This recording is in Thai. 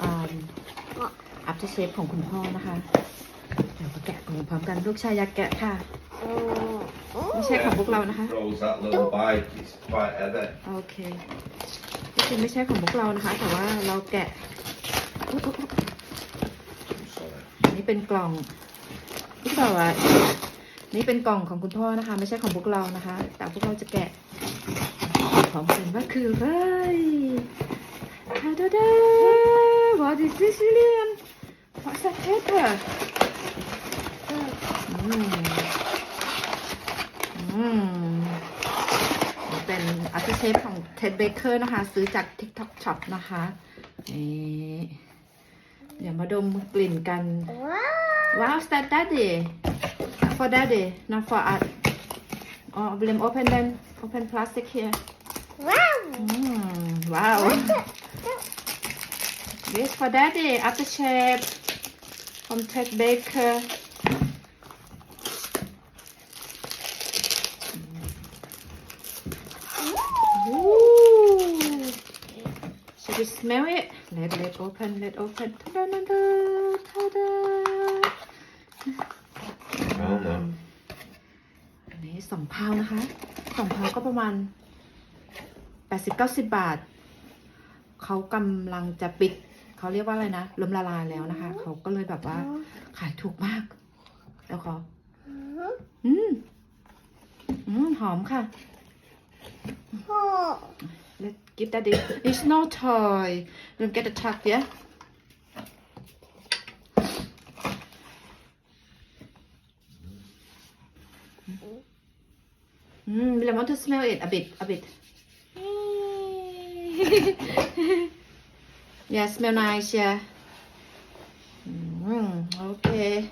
อ่าอัพเชฟของคุณพ่อนะคะ เดี๋ยวมาแกะกล่องพร้อมกันลูกชายอยากแกะค่ะ ไม่ใช่ของพวกเรานะคะ Rolls that little bike, it's quite heavy. โอเคจริงๆไม่ใช่ของพวกเรานะคะ แต่ว่าเราแกะอุ๊ยอุ๊ยอุ๊ย I'm sorry. อันนี่เป็นกล่องที่บอกว่านี่เป็นกล่องของคุณพ่อนะคะ ไม่ใช่ของพวกเรานะคะ แต่พวกเราจะแกะพร้อมกันว่าคืออะไรทาดาดา What is this Lilian What's that paper อืมอืมเป็นอัตเชฟของ Ted Baker นะคะ ซื้อจาก TikTok Shop นะคะนี่เดี๋ยวมาดมกลิ่นกัน Wow, is that daddy? Not for daddy, not for us. Oh, William, open them. Open plastic here. Mm, wow. This for daddy, aftershave from Ted Baker. Ooh. Should we smell it? Let let open, let open. Ta-da, ta-da. Well, no. อันนี้สองพาวนะคะสองพาวก็ประมาณแปดสิบเก้าสิบบาท เขากำลังจะปิด เขาเรียกว่าอะไรนะล้มละลายแล้วนะคะ เขาก็เลยแบบว่า ขายถูกมาก แล้วขออืมอืมหอมค่ะ Let's give that it. It's no toy. Don't get the tuck, yeah? Mm, William, want to smell it a bit, a bit. Yeah, smell nice. Yeah. Mm, okay.